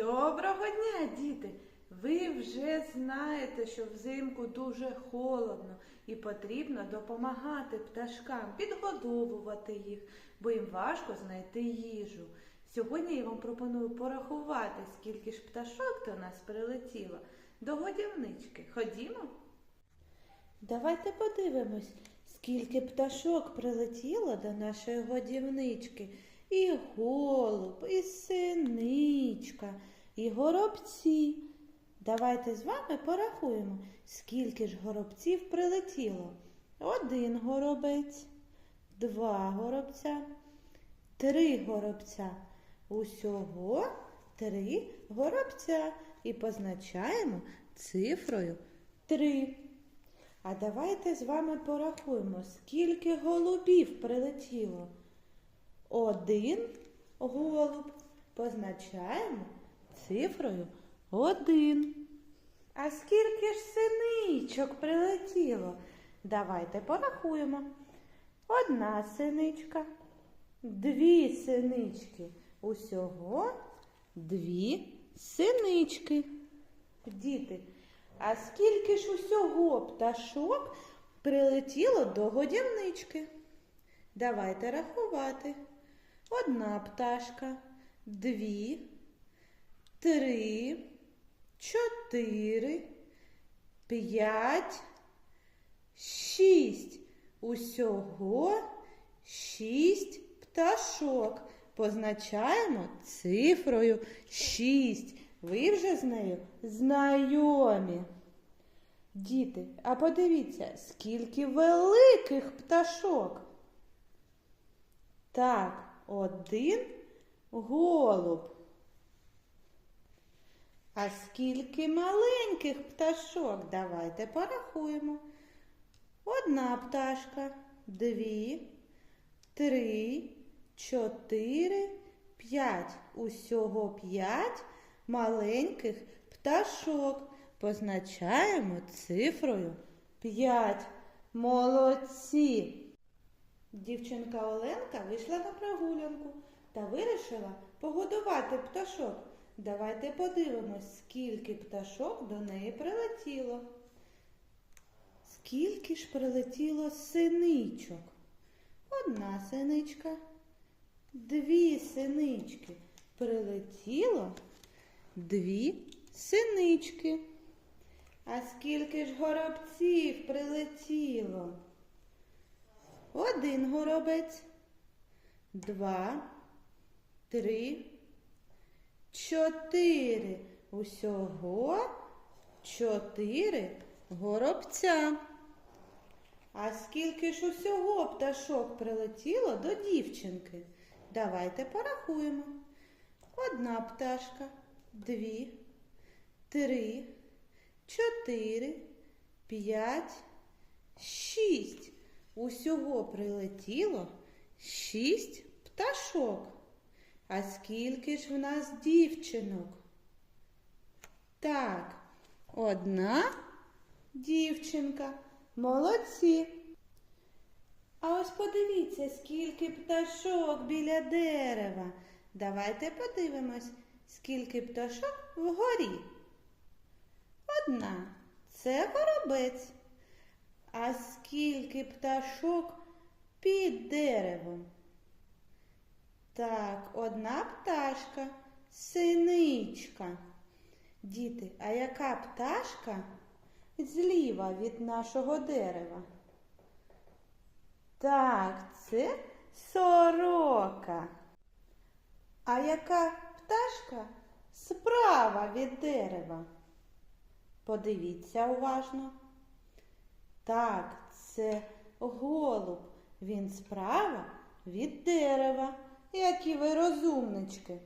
Доброго дня, діти! Ви вже знаєте, що взимку дуже холодно і потрібно допомагати пташкам, підгодовувати їх, бо їм важко знайти їжу. Сьогодні я вам пропоную порахувати, скільки ж пташок до нас прилетіло до годівнички. Ходімо? Давайте подивимось, скільки пташок прилетіло до нашої годівнички. І голуб, і синичка, і горобці. Давайте з вами порахуємо, скільки ж горобців прилетіло. Один горобець, два горобця, три горобця. Усього три горобця. І позначаємо цифрою три. А давайте з вами порахуємо, скільки голубів прилетіло. Один голуб позначаємо цифрою один. А скільки ж синичок прилетіло? Давайте порахуємо. Одна синичка, дві синички. Усього дві синички. Діти, а скільки ж усього пташок прилетіло до годівнички? Давайте рахувати. Одна пташка, дві, три, чотири, п'ять, шість. Усього шість пташок. Позначаємо цифрою шість. Ви вже з нею знайомі. Діти, а подивіться, скільки великих пташок. Так, один голуб. А скільки маленьких пташок? Давайте порахуємо. Одна пташка, дві, три, чотири, п'ять. Усього п'ять маленьких пташок. Позначаємо цифрою п'ять. Молодці! Дівчинка Оленка вийшла на прогулянку та вирішила погодувати пташок. Давайте подивимось, скільки пташок до неї прилетіло. Скільки ж прилетіло синичок? Одна синичка, дві синички. Прилетіло дві синички. А скільки ж горобців прилетіло? Один горобець, два, три, чотири. Усього чотири горобця. А скільки ж усього пташок прилетіло до дівчинки? Давайте порахуємо. Одна пташка, дві, три, чотири, п'ять, шість. Усього прилетіло шість пташок. А скільки ж в нас дівчинок? Так, одна дівчинка. Молодці. А ось подивіться, скільки пташок біля дерева. Давайте подивимось, скільки пташок вгорі. Одна це горобець. А скільки пташок під деревом? Так, одна пташка, синичка. Діти, а яка пташка зліва від нашого дерева? Так, це сорока. А яка пташка справа від дерева? Подивіться уважно. Так, це голуб. Він справа від дерева, які ви розумнички.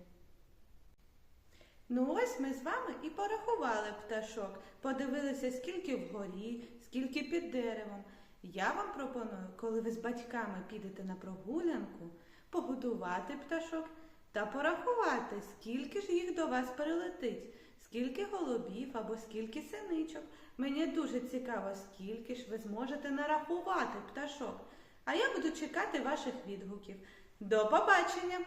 Ну ось ми з вами і порахували пташок, подивилися, скільки вгорі, скільки під деревом. Я вам пропоную, коли ви з батьками підете на прогулянку, погодувати пташок та порахувати, скільки ж їх до вас прилетить, скільки голубів або скільки синичок. Мені дуже цікаво, скільки ж ви зможете нарахувати пташок. А я буду чекати ваших відгуків. До побачення!